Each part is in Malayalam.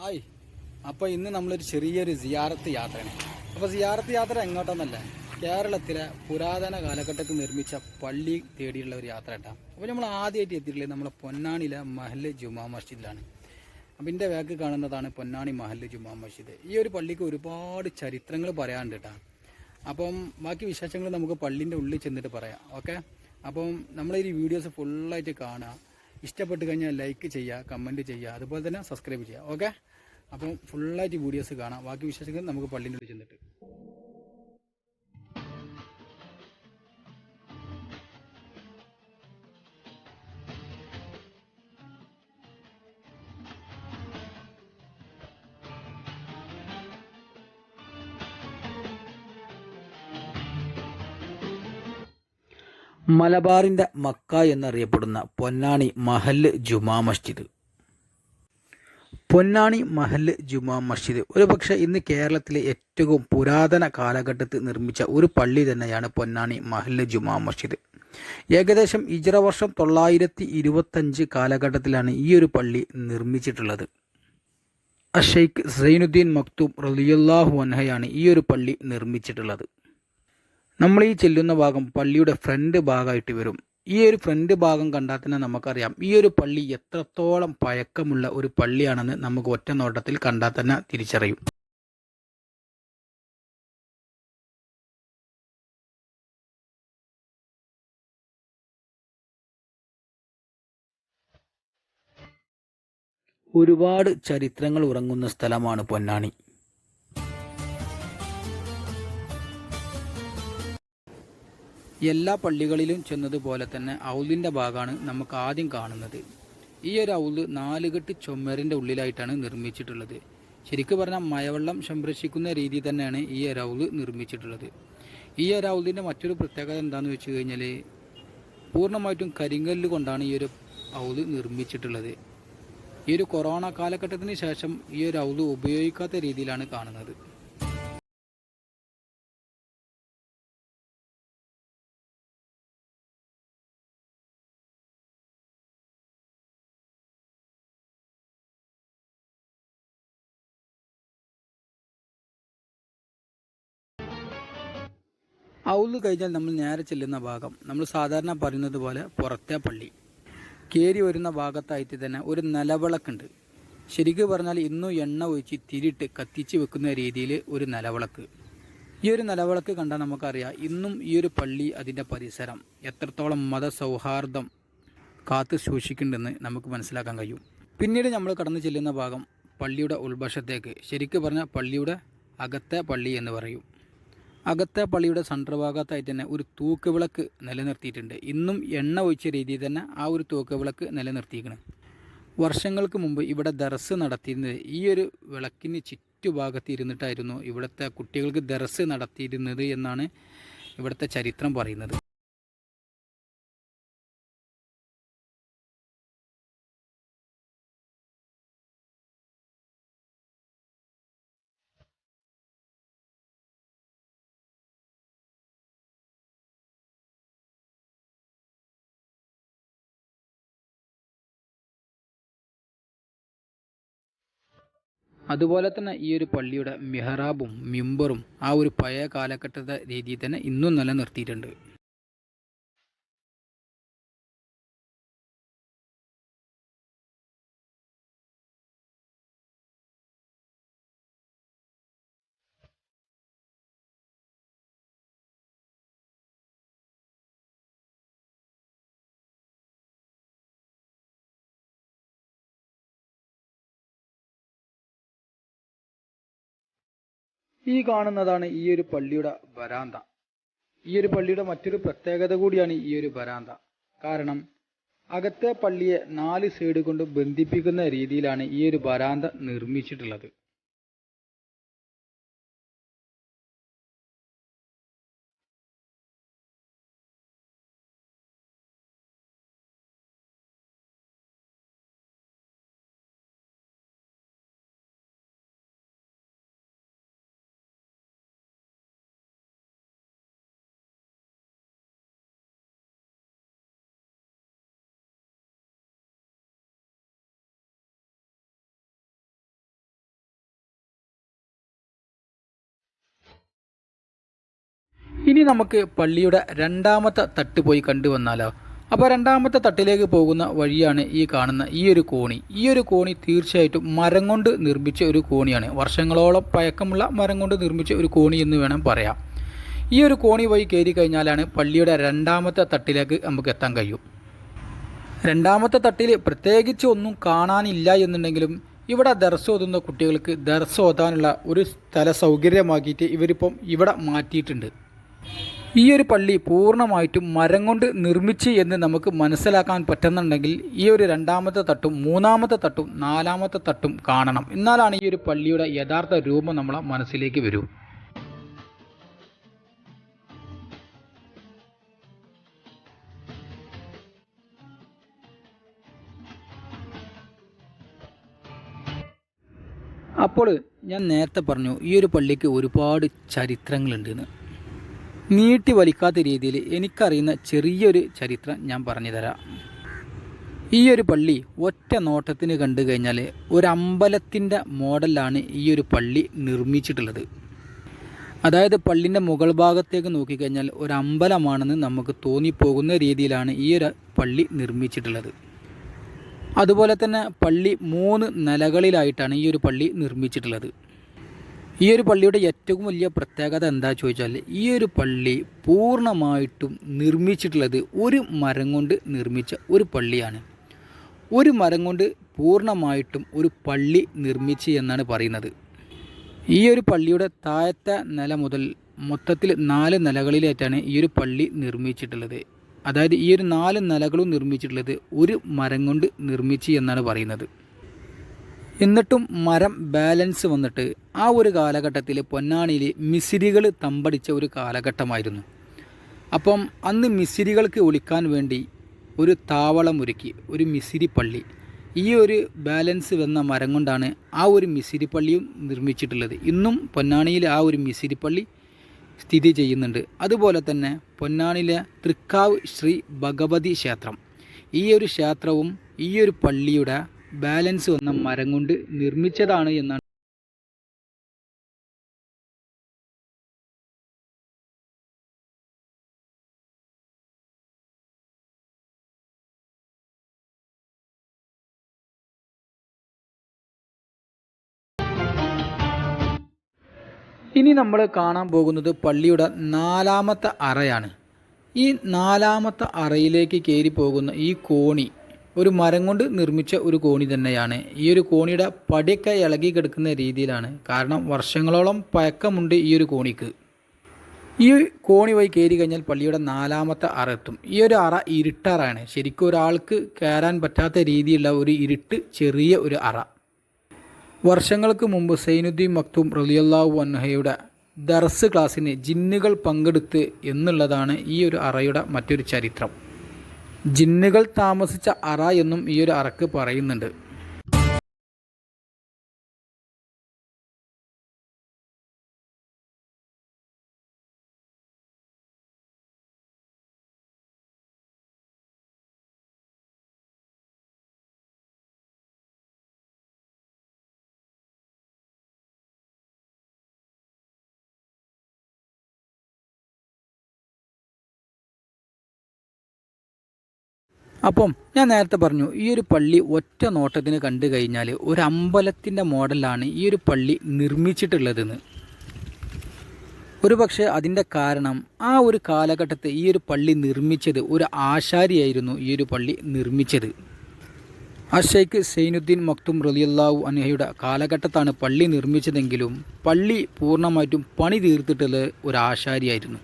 ഹായ് അപ്പോൾ ഇന്ന് നമ്മളൊരു ചെറിയൊരു സിയാറത്ത് യാത്രയാണ്. അപ്പോൾ സിയാറത്ത് യാത്ര എങ്ങോട്ടെന്നല്ല കേരളത്തിലെ പുരാതന കാലഘട്ടത്തിൽ നിർമ്മിച്ച പള്ളി തേടിയുള്ള ഒരു യാത്ര കേട്ടോ അപ്പോൾ നമ്മൾ ആദ്യമായിട്ട് എത്തിയിട്ടുള്ളത് നമ്മളെ പൊന്നാണിയിലെ മഹൽ ജുമാ മസ്ജിദിലാണ്. അപ്പോൾ എന്റെ വേക്ക് കാണുന്നതാണ് പൊന്നാണി മഹൽ ജുമാ മസ്ജിദ്. ഈ ഒരു പള്ളിക്ക് ഒരുപാട് ചരിത്രങ്ങൾ പറയാനുണ്ട് കേട്ടോ അപ്പം ബാക്കി വിശേഷങ്ങൾ നമുക്ക് പള്ളിന്റെ ഉള്ളിൽ ചെന്നിട്ട് പറയാം. ഓക്കെ? അപ്പം നമ്മളീ വീഡിയോസ് ഫുള്ളായിട്ട് കാണുക. ഇഷ്ടപ്പെട്ട് കഴിഞ്ഞാൽ ലൈക്ക് ചെയ്യുക കമന്റ് ചെയ്യുക അതുപോലെ തന്നെ സബ്സ്ക്രൈബ് ചെയ്യുക. ഓക്കെ? അപ്പം ഫുള്ളായിട്ട് വീഡിയോസ് കാണാം. ബാക്കി വിശേഷങ്ങൾ നമുക്ക് പള്ളിന്റെ ഉള്ളിൽ ചെന്നിട്ട്. മലബാറിന്റെ മക്ക എന്നറിയപ്പെടുന്ന പൊന്നാണി മഹൽ ജുമാ മസ്ജിദ്. പൊന്നാണി മഹൽ ജുമാ മസ്ജിദ് ഒരുപക്ഷെ ഇന്ന് കേരളത്തിലെ ഏറ്റവും പുരാതന കാലഘട്ടത്തിൽ നിർമ്മിച്ച ഒരു പള്ളി തന്നെയാണ് പൊന്നാണി മഹൽ ജുമാ മസ്ജിദ്. ഏകദേശം ഇജറ വർഷം തൊള്ളായിരത്തി ഇരുപത്തഞ്ച് കാലഘട്ടത്തിലാണ് ഈ ഒരു പള്ളി നിർമ്മിച്ചിട്ടുള്ളത്. അഷെയ്ഖ് സൈനുദ്ദീൻ മക്തൂം റലിയല്ലാഹു അൻഹയാണ് ഈ ഒരു പള്ളി നിർമ്മിച്ചിട്ടുള്ളത്. നമ്മൾ ഈ ചെല്ലുന്ന ഭാഗം പള്ളിയുടെ ഫ്രണ്ട് ഭാഗമായിട്ട് വരും. ഈ ഒരു ഫ്രണ്ട് ഭാഗം കണ്ടാൽ തന്നെ നമുക്കറിയാം ഈ ഒരു പള്ളി എത്രത്തോളം പഴക്കമുള്ള ഒരു പള്ളിയാണെന്ന് നമുക്ക് ഒറ്റ നോട്ടത്തിൽ കണ്ടാൽ തന്നെ തിരിച്ചറിയും. ഒരുപാട് ചരിത്രങ്ങൾ ഉറങ്ങുന്ന സ്ഥലമാണ് പൊന്നാണി എല്ലാ പള്ളികളിലും ചെന്നതുപോലെ തന്നെ ഔലിന്റെ ഭാഗമാണ് നമുക്ക് ആദ്യം കാണുന്നത്. ഈ ഒരു ഔൽ നാലുകെട്ട് ചുമരിന്റെ ഉള്ളിലായിട്ടാണ് നിർമ്മിച്ചിട്ടുള്ളത്. ശരിക്കും പറഞ്ഞാൽ മഴവെള്ളം സംരക്ഷിക്കുന്ന രീതി തന്നെയാണ് ഈ ഒരു ഔൽ നിർമ്മിച്ചിട്ടുള്ളത്. ഈ ഒരു ഔലിന്റെ മറ്റൊരു പ്രത്യേകത എന്താണെന്ന് വെച്ച് കഴിഞ്ഞാൽ പൂർണമായിട്ടും കരിങ്കല്ല് കൊണ്ടാണ് ഈ ഒരു ഔൽ നിർമ്മിച്ചിട്ടുള്ളത്. ഈ ഒരു കൊറോണ കാലഘട്ടത്തിന് ശേഷം ഈ ഒരു ഔൽ ഉപയോഗിക്കാത്ത രീതിയിലാണ് കാണുന്നത്. ഔൽ കഴിഞ്ഞാൽ നമ്മൾ നേരെ ചെല്ലുന്ന ഭാഗം. നമ്മൾ സാധാരണ പറയുന്നത് പോലെ പുറത്തെ പള്ളി. കയറി വരുന്ന ഭാഗത്തായിട്ട് തന്നെ ഒരു നിലവിളക്കുണ്ട്. ശരിക്കും പറഞ്ഞാൽ ഇന്നും എണ്ണ ഒഴിച്ച് തിരിട്ട് കത്തിച്ച് വെക്കുന്ന രീതിയിൽ ഒരു നിലവിളക്ക്. ഈ ഒരു നിലവിളക്ക് കണ്ടാൽ നമുക്കറിയാം ഇന്നും ഈ ഒരു പള്ളി അതിന്റെ പരിസരം എത്രത്തോളം മതസൗഹാർദ്ദം കാത്തു സൂക്ഷിക്കുന്നുണ്ടെന്ന് നമുക്ക് മനസ്സിലാക്കാൻ കഴിയും. പിന്നീട് നമ്മൾ കടന്നു ചെല്ലുന്ന ഭാഗം പള്ളിയുടെ ഉൾവശത്തേക്ക്. ശരിക്കും പറഞ്ഞാൽ പള്ളിയുടെ അകത്തെ പള്ളി എന്ന് പറയും. അകത്തെ പള്ളിയുടെ സൺഡ്രഭാഗത്തായിട്ട് തന്നെ ഒരു തൂക്കുവിളക്ക് നിലനിർത്തിയിട്ടുണ്ട്. ഇന്നും എണ്ണ ഒഴിച്ച രീതിയിൽ തന്നെ ആ ഒരു തൂക്കുവിളക്ക് നിലനിർത്തിയിരിക്കണം. വർഷങ്ങൾക്ക് മുമ്പ് ഇവിടെ ദർസ് നടത്തിയിരുന്നത് ഈ ഒരു വിളക്കിന് ചുറ്റുഭാഗത്ത് ഇരുന്നിട്ടായിരുന്നു ഇവിടുത്തെ കുട്ടികൾക്ക് ദർസ് നടത്തിയിരുന്നത് എന്നാണ് ഇവിടുത്തെ ചരിത്രം പറയുന്നത്. അതുപോലെ തന്നെ ഈ ഒരു പള്ളിയുടെ മിഹറാബും മിമ്പറും ആ ഒരു പഴയ കാലഘട്ടത്തെ രീതിയിൽ തന്നെ ഇന്നും നിലനിർത്തിയിട്ടുണ്ട്. ഈ കാണുന്നതാണ് ഈ ഒരു പള്ളിയുടെ വരാന്ത. ഈ ഒരു പള്ളിയുടെ മറ്റൊരു പ്രത്യേകത കൂടിയാണ് ഈ ഒരു വരാന്ത. കാരണം അകത്തെ പള്ളിയെ നാല് സൈഡ് കൊണ്ട് ബന്ധിപ്പിക്കുന്ന രീതിയിലാണ് ഈ ഒരു വരാന്ത നിർമ്മിച്ചിട്ടുള്ളത്. ഇനി നമുക്ക് പള്ളിയുടെ രണ്ടാമത്തെ തട്ട് പോയി കണ്ടുവന്നാലോ അപ്പോൾ രണ്ടാമത്തെ തട്ടിലേക്ക് പോകുന്ന വഴിയാണ് ഈ കാണുന്ന ഈ ഒരു കോണി. ഈ ഒരു കോണി തീർച്ചയായിട്ടും മരം കൊണ്ട് നിർമ്മിച്ച ഒരു കോണിയാണ്. വർഷങ്ങളോളം പഴക്കമുള്ള മരം കൊണ്ട് നിർമ്മിച്ച ഒരു കോണി എന്ന് വേണം പറയാം. ഈ ഒരു കോണി വഴി കയറി കഴിഞ്ഞാലാണ് പള്ളിയുടെ രണ്ടാമത്തെ തട്ടിലേക്ക് നമുക്ക് എത്താൻ കഴിയും. രണ്ടാമത്തെ തട്ടിൽ പ്രത്യേകിച്ച് ഒന്നും കാണാനില്ല എന്നുണ്ടെങ്കിലും ഇവിടെ ദർശ ഓതുന്ന കുട്ടികൾക്ക് ദർശ ഓതാനുള്ള ഒരു സ്ഥല സൗകര്യമാക്കിയിട്ട് ഇവരിപ്പം ഇവിടെ മാറ്റിയിട്ടുണ്ട്. ഈ ഒരു പള്ളി പൂർണമായിട്ടും മരം കൊണ്ട് നിർമ്മിച്ച് എന്ന് നമുക്ക് മനസ്സിലാക്കാൻ പറ്റുന്നുണ്ടെങ്കിൽ ഈ ഒരു രണ്ടാമത്തെ തട്ടും മൂന്നാമത്തെ തട്ടും നാലാമത്തെ തട്ടും കാണണം. എന്നാലാണ് ഈ ഒരു പള്ളിയുടെ യഥാർത്ഥ രൂപം നമ്മളെ മനസ്സിലേക്ക് വരൂ. അപ്പോൾ ഞാൻ നേരത്തെ പറഞ്ഞു ഈ ഒരു പള്ളിക്ക് ഒരുപാട് ചരിത്രങ്ങളുണ്ടെന്ന് നീട്ടി വലിക്കാത്ത രീതിയിൽ എനിക്കറിയുന്ന ചെറിയൊരു ചരിത്രം ഞാൻ പറഞ്ഞു തരാം. ഈ ഒരു പള്ളി ഒറ്റ നോട്ടത്തിന് കണ്ടു കഴിഞ്ഞാൽ ഒരു അമ്പലത്തിന്റെ മോഡലാണ് ഈ ഒരു പള്ളി നിർമ്മിച്ചിട്ടുള്ളത്. അതായത് പള്ളിന്റെ മുകൾ ഭാഗത്തേക്ക് നോക്കിക്കഴിഞ്ഞാൽ ഒരു അമ്പലമാണെന്ന് നമുക്ക് തോന്നിപ്പോകുന്ന രീതിയിലാണ് ഈ ഒരു പള്ളി നിർമ്മിച്ചിട്ടുള്ളത്. അതുപോലെ തന്നെ പള്ളി മൂന്ന് നിലകളിലായിട്ടാണ് ഈ ഒരു പള്ളി നിർമ്മിച്ചിട്ടുള്ളത്. ഈ ഒരു പള്ളിയുടെ ഏറ്റവും വലിയ പ്രത്യേകത എന്താ ചോദിച്ചാൽ ഈ ഒരു പള്ളി പൂർണമായിട്ടും നിർമ്മിച്ചിട്ടുള്ളത് ഒരു മരം കൊണ്ട് നിർമ്മിച്ച ഒരു പള്ളിയാണ്. ഒരു മരം കൊണ്ട് പൂർണമായിട്ടും ഒരു പള്ളി നിർമ്മിച്ച് എന്നാണ് പറയുന്നത്. ഈ ഒരു പള്ളിയുടെ താഴത്തെ നില മുതൽ മൊത്തത്തിൽ നാല് നിലകളിലേറ്റാണ് ഈ ഒരു പള്ളി നിർമ്മിച്ചിട്ടുള്ളത്. അതായത് ഈ ഒരു നാല് നിലകളും നിർമ്മിച്ചിട്ടുള്ളത് ഒരു മരം കൊണ്ട് നിർമ്മിച്ച് എന്നാണ് പറയുന്നത്. എന്നിട്ടും മരം ബാലൻസ് വന്നിട്ട് ആ ഒരു കാലഘട്ടത്തിൽ പൊന്നാണിയിൽ മിസിരികൾ തമ്പടിച്ച ഒരു കാലഘട്ടമായിരുന്നു. അപ്പം അന്ന് മിസിരികൾക്ക് ഒളിക്കാൻ വേണ്ടി ഒരു താവളം ഒരുക്കി ഒരു മിസിരി പള്ളി. ഈ ഒരു ബാലൻസ് വന്ന മരം കൊണ്ടാണ് ആ ഒരു മിസിരി പള്ളിയും നിർമ്മിച്ചിട്ടുള്ളത്. ഇന്നും പൊന്നാണിയിൽ ആ ഒരു മിസിരി പള്ളി സ്ഥിതി ചെയ്യുന്നുണ്ട്. അതുപോലെ തന്നെ പൊന്നാണിയിലെ തൃക്കാവ് ശ്രീ ഭഗവതി ക്ഷേത്രം. ഈ ഒരു ക്ഷേത്രവും ഈ ഒരു പള്ളിയുടെ ബാലൻസ് വന്ന മരം കൊണ്ട് നിർമ്മിച്ചതാണ് എന്നാണ് ഇനി നമ്മൾ കാണാൻ പോകുന്നത് പള്ളിയുടെ നാലാമത്തെ അറയാണ്. ഈ നാലാമത്തെ അറയിലേക്ക് കയറി പോകുന്ന ഈ കോണി ഒരു മരം കൊണ്ട് നിർമ്മിച്ച ഒരു കോണി തന്നെയാണ്. ഈ ഒരു കോണിയുടെ പടിയൊക്കെ ഇളകി കിടക്കുന്ന രീതിയിലാണ്. കാരണം വർഷങ്ങളോളം പഴക്കമുണ്ട് ഈ ഒരു കോണിക്ക്. ഈ കോണി വഴി കയറി കഴിഞ്ഞാൽ പള്ളിയുടെ നാലാമത്തെ അറ എത്തും. ഈ ഒരു അറ ഇരുട്ടറാണ്. ശരിക്കും ഒരാൾക്ക് കയറാൻ പറ്റാത്ത രീതിയിലുള്ള ഒരു ഇരുട്ട് ചെറിയ ഒരു അറ. വർഷങ്ങൾക്ക് മുമ്പ് സൈനുദ്ദീൻ മക്തും റലിയല്ലാഹു അൻഹയുടെ ദർസ് ക്ലാസ്സിന് ജിന്നുകൾ പങ്കെടുത്ത് എന്നുള്ളതാണ് ഈ ഒരു അറയുടെ മറ്റൊരു ചരിത്രം. ജിന്നുകൾ താമസിച്ച അറ എന്നും ഈ ഒരു അറക്ക് പറയുന്നുണ്ട്. അപ്പം ഞാൻ നേരത്തെ പറഞ്ഞു ഈ ഒരു പള്ളി ഒറ്റ നോട്ടത്തിന് കണ്ടു കഴിഞ്ഞാൽ ഒരു അമ്പലത്തിന്റെ മോഡലാണ് ഈ ഒരു പള്ളി നിർമ്മിച്ചിട്ടുള്ളതെന്ന്. ഒരു പക്ഷേ അതിന്റെ കാരണം ആ ഒരു കാലഘട്ടത്തെ ഈ ഒരു പള്ളി നിർമ്മിച്ചത് ഒരു ആശാരിയായിരുന്നു ഈ ഒരു പള്ളി നിർമ്മിച്ചത്. ആ ഷെയ്ഖ് സൈനുദ്ദീൻ മക്തും റലിയല്ലാഹു അൻഹയുടെ കാലഘട്ടത്താണ് പള്ളി നിർമ്മിച്ചതെങ്കിലും പള്ളി പൂർണമായിട്ടും പണി തീർത്തിട്ടുള്ള ഒരു ആശാരിയായിരുന്നു.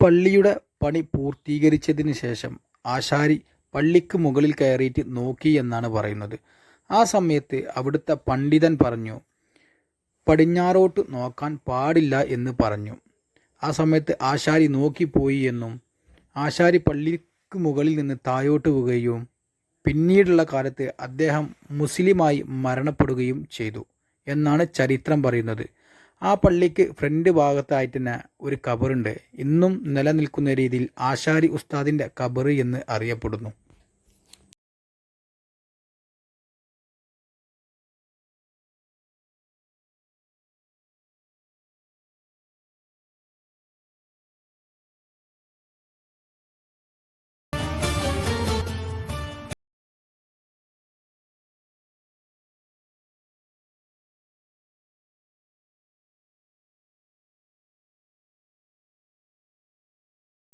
പള്ളിയുടെ പണി പൂർത്തീകരിച്ചതിന് ശേഷം ആശാരി പള്ളിക്ക് മുകളിൽ കയറിയിട്ട് നോക്കി എന്നാണ് പറയുന്നത്. ആ സമയത്ത് അവിടുത്തെ പണ്ഡിതൻ പറഞ്ഞു പടിഞ്ഞാറോട്ട് നോക്കാൻ പാടില്ല എന്ന് പറഞ്ഞു. ആ സമയത്ത് ആശാരി നോക്കിപ്പോയി എന്നും ആശാരി പള്ളിക്ക് മുകളിൽ നിന്ന് താഴോട്ട് പോവുകയും പിന്നീടുള്ള കാലത്ത് അദ്ദേഹം മുസ്ലിമായി മരണപ്പെടുകയും ചെയ്തു എന്നാണ് ചരിത്രം പറയുന്നത്. ആ പള്ളിക്ക് ഫ്രണ്ട് ഭാഗത്തായിട്ട് തന്നെ ഒരു കബറുണ്ട് ഇന്നും നിലനിൽക്കുന്ന രീതിയിൽ ആശാരി ഉസ്താദിന്റെ കബറ് എന്ന് അറിയപ്പെടുന്നു.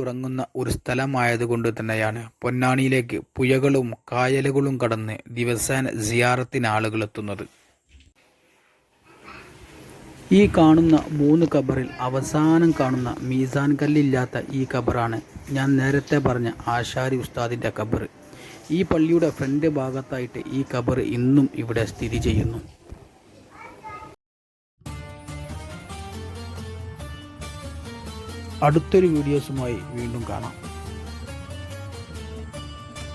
ഉറങ്ങുന്ന ഒരു സ്ഥലമായതുകൊണ്ട് തന്നെയാണ്. പൊന്നാനിയിലേക്ക് പുഴകളും കായലുകളും കടന്ന് ദിവസേന സിയാറത്തിന് ആളുകൾ എത്തുന്നത്. ഈ കാണുന്ന മൂന്ന് കബറിൽ അവസാനം കാണുന്ന മീസാൻ കല്ലില്ലാത്ത ഈ കബറാണ് ഞാൻ നേരത്തെ പറഞ്ഞ ആശാരി ഉസ്താദിന്റെ കബറ് ഈ പള്ളിയുടെ ഫ്രണ്ട് ഭാഗത്തായിട്ട് ഈ കബറ് ഇന്നും ഇവിടെ സ്ഥിതി ചെയ്യുന്നു. അടുത്തൊരു വീഡിയോസുമായി വീണ്ടും കാണാം.